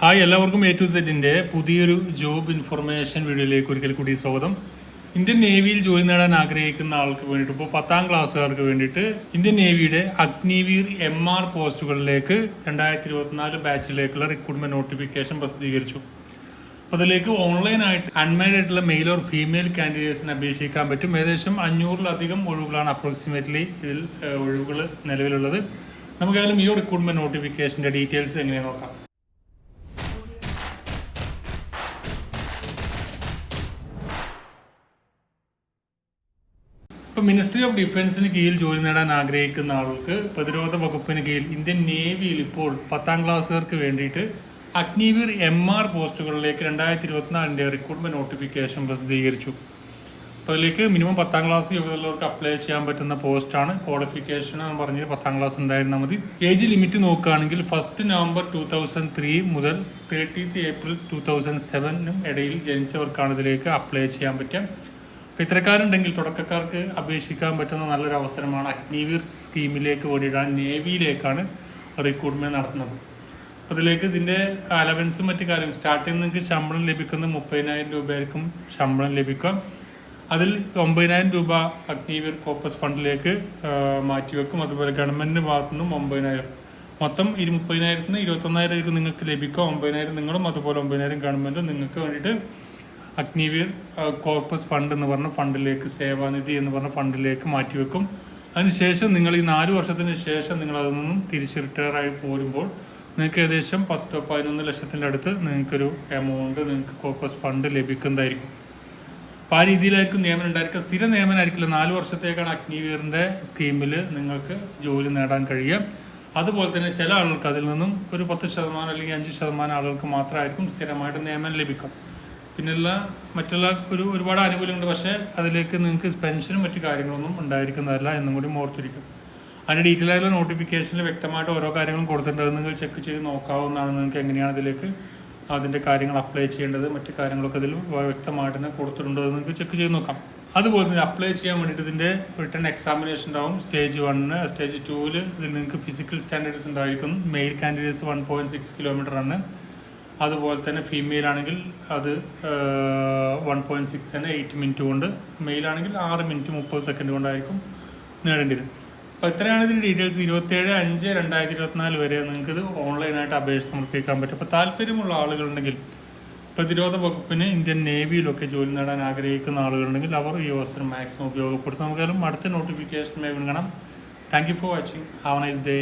Hi എല്ലാവർക്കും A to സെറ്റിന്റെ പുതിയൊരു ജോബ് ഇൻഫർമേഷൻ വീഡിയോയിലേക്ക് ഒരിക്കൽ കൂടി സ്വാഗതം. ഇന്ത്യൻ നേവിയിൽ ജോലി നേടാൻ ആഗ്രഹിക്കുന്ന ആൾക്ക് വേണ്ടിയിട്ട് ഇപ്പോൾ പത്താം ക്ലാസ്സുകാർക്ക് വേണ്ടിയിട്ട് ഇന്ത്യൻ നേവിയുടെ അഗ്നിവീർ എം ആർ പോസ്റ്റുകളിലേക്ക് രണ്ടായിരത്തി ഇരുപത്തിനാല് ബാച്ചിലേക്കുള്ള റിക്രൂട്ട്മെന്റ് നോട്ടിഫിക്കേഷൻ പ്രസിദ്ധീകരിച്ചു. അപ്പോൾ അതിലേക്ക് ഓൺലൈനായിട്ട് അൺമാരിഡ് ആയിട്ടുള്ള മെയിൽ ഓർ ഫീമെയിൽ കാൻഡിഡേറ്റ്സിന് അപേക്ഷിക്കാൻ പറ്റും. ഏകദേശം അഞ്ഞൂറിലധികം ഒഴിവുകളാണ് അപ്രോക്സിമേറ്റ്ലി ഇതിൽ ഒഴിവുകൾ നിലവിലുള്ളത്. നമുക്കായാലും ഈ റിക്രൂട്ട്മെന്റ് നോട്ടിഫിക്കേഷന്റെ ഡീറ്റെയിൽസ് എങ്ങനെ നോക്കാം. ഇപ്പൊ മിനിസ്ട്രി ഓഫ് ഡിഫൻസിന് കീഴിൽ ജോലി നേടാൻ ആഗ്രഹിക്കുന്ന ആൾക്ക് പ്രതിരോധ വകുപ്പിന് കീഴിൽ ഇന്ത്യൻ നേവിയിൽ ഇപ്പോൾ പത്താം ക്ലാസ്സുകാർക്ക് വേണ്ടിയിട്ട് അഗ്നിവീർ എം ആർ പോസ്റ്റുകളിലേക്ക് രണ്ടായിരത്തി ഇരുപത്തിനാലിന്റെ റിക്രൂട്ട്മെന്റ് നോട്ടിഫിക്കേഷൻ പ്രസിദ്ധീകരിച്ചു. അപ്പോൾ അതിലേക്ക് മിനിമം പത്താം ക്ലാസ് യോഗ്യതയുള്ളവർക്ക് അപ്ലൈ ചെയ്യാൻ പറ്റുന്ന പോസ്റ്റാണ്. ക്വാളിഫിക്കേഷൻ എന്ന് പറഞ്ഞ് പത്താം ക്ലാസ് ഉണ്ടായിരുന്നാൽ മതി. ഏജ് ലിമിറ്റ് നോക്കുകയാണെങ്കിൽ first November two thousand three മുതൽ തേർട്ടീത്ത് ഏപ്രിൽ ടു തൗസൻഡ് സെവനും ഇടയിൽ ജനിച്ചവർക്കാണ് ഇതിലേക്ക് അപ്ലൈ ചെയ്യാൻ പറ്റുക. അപ്പോൾ ഇത്തരക്കാരുണ്ടെങ്കിൽ തുടക്കക്കാർക്ക് അപേക്ഷിക്കാൻ പറ്റുന്ന നല്ലൊരു അവസരമാണ് അഗ്നിവീർ സ്കീമിലേക്ക് വേണ്ടിയിട്ടാണ് നേവിയിലേക്കാണ് റിക്രൂട്ട്മെന്റ് നടത്തുന്നത്. അപ്പോൾ ഇതിലേക്ക് ഇതിന്റെ അലവൻസും മറ്റു കാര്യം സ്റ്റാർട്ടിങ് നിങ്ങൾക്ക് ശമ്പളം ലഭിക്കുന്നത് മുപ്പതിനായിരം രൂപയായിരിക്കും ശമ്പളം ലഭിക്കാം അതിൽ ഒമ്പതിനായിരം രൂപ അഗ്നിവീർ കോപ്പസ് ഫണ്ടിലേക്ക് മാറ്റിവെക്കും. അതുപോലെ ഗവൺമെന്റിന്റെ ഭാഗത്തു നിന്നും ഒമ്പതിനായിരം. മൊത്തം ഇരു മുപ്പതിനായിരത്തിന് ഇരുപത്തൊന്നായിരം ആയിരിക്കും നിങ്ങൾക്ക് ലഭിക്കും ഒമ്പതിനായിരം നിങ്ങളും അതുപോലെ ഒമ്പതിനായിരം ഗവൺമെന്റും നിങ്ങൾക്ക് വേണ്ടിയിട്ട് അഗ്നിവീർ കോർപ്പസ് ഫണ്ട് എന്ന് പറഞ്ഞ ഫണ്ടിലേക്ക് സേവാനിധി എന്ന് പറഞ്ഞ ഫണ്ടിലേക്ക് മാറ്റിവെക്കും. അതിനുശേഷം നിങ്ങൾ ഈ നാല് വർഷത്തിന് ശേഷം നിങ്ങൾ അതിൽ നിന്നും തിരിച്ച് റിട്ടയർ ആയി പോരുമ്പോൾ നിങ്ങൾക്ക് ഏകദേശം പത്ത് പതിനൊന്ന് ലക്ഷത്തിന്റെ അടുത്ത് നിങ്ങൾക്കൊരു എമൗണ്ട് നിങ്ങൾക്ക് കോർപ്പസ് ഫണ്ട് ലഭിക്കുന്നതായിരിക്കും. അപ്പോൾ ആ രീതിയിലായിരിക്കും നിയമനം ഉണ്ടായിരിക്കുക. സ്ഥിര നിയമനമായിരിക്കില്ല നാല് വർഷത്തേക്കാണ് അഗ്നിവീറിന്റെ സ്കീമിൽ നിങ്ങൾക്ക് ജോലി നേടാൻ കഴിയുക. അതുപോലെ തന്നെ ചില ആളുകൾക്ക് അതിൽ നിന്നും ഒരു പത്ത് ശതമാനം അല്ലെങ്കിൽ അഞ്ച് ശതമാനം ആളുകൾക്ക് മാത്രമായിരിക്കും സ്ഥിരമായിട്ട് നിയമനം ലഭിക്കും പിന്നെയുള്ള മറ്റുള്ള ഒരു ഒരുപാട് ആനുകൂല്യങ്ങളുണ്ട്. പക്ഷേ അതിലേക്ക് നിങ്ങൾക്ക് പെൻഷനും മറ്റു കാര്യങ്ങളൊന്നും ഉണ്ടായിരിക്കുന്നതല്ല എന്നും കൂടി ഓർത്തിരിക്കും അതിന്റെ ഡീറ്റെയിൽ ആയിട്ടുള്ള നോട്ടിഫിക്കേഷനിൽ വ്യക്തമായിട്ട് ഓരോ കാര്യങ്ങളും കൊടുത്തിട്ടുണ്ട് നിങ്ങൾ ചെക്ക് ചെയ്ത് നോക്കാവുന്നതാണ് നിങ്ങൾക്ക് എങ്ങനെയാണ് ഇതിലേക്ക് അതിന്റെ കാര്യങ്ങൾ അപ്ലൈ ചെയ്യേണ്ടത് മറ്റു കാര്യങ്ങളൊക്കെ ഇതിൽ വ്യക്തമായിട്ട് തന്നെ കൊടുത്തിട്ടുണ്ടോ എന്ന് നിങ്ങൾക്ക് ചെക്ക് ചെയ്ത് നോക്കാം. അതുപോലെ തന്നെ അപ്ലൈ ചെയ്യാൻ വേണ്ടിയിട്ട് ഇതിന്റെ റിട്ടേൺ എക്സാമിനേഷൻ ഉണ്ടാവും. സ്റ്റേജ് വണ്ണിന് സ്റ്റേജ് ടൂവിൽ ഇതിൽ നിങ്ങൾക്ക് ഫിസിക്കൽ സ്റ്റാൻഡേർഡ്സ് ഉണ്ടായിരിക്കും. Male candidates one point six kilometre ആണ്. അതുപോലെ തന്നെ ഫീമെയിൽ ആണെങ്കിൽ അത് വൺ പോയിന്റ് സിക്സ് തന്നെ എയ്റ്റ് മിനിറ്റ് കൊണ്ട് മെയിൽ ആണെങ്കിൽ ആറ് മിനിറ്റ് മുപ്പത് സെക്കൻഡ് കൊണ്ടായിരിക്കും നേടേണ്ടി വരും. അപ്പോൾ ഇത്രയാണ് ഇതിന്റെ ഡീറ്റെയിൽസ് ഇരുപത്തേഴ് അഞ്ച് രണ്ടായിരത്തി ഇരുപത്തിനാല് വരെ നിങ്ങൾക്ക് ഇത് ഓൺലൈനായിട്ട് അപേക്ഷ സമർപ്പിക്കാൻ പറ്റും. അപ്പോൾ താല്പര്യമുള്ള ആളുകളുണ്ടെങ്കിൽ പ്രതിരോധ വകുപ്പിന് ഇന്ത്യൻ നേവിയിലൊക്കെ ജോലി നേടാൻ ആഗ്രഹിക്കുന്ന ആളുകളുണ്ടെങ്കിൽ അവർ ഈ അവസരം മാക്സിമം ഉപയോഗപ്പെടുത്തും. നമുക്കാലും അടുത്ത നോട്ടിഫിക്കേഷൻ കാണാം. Thank you for watching have nice day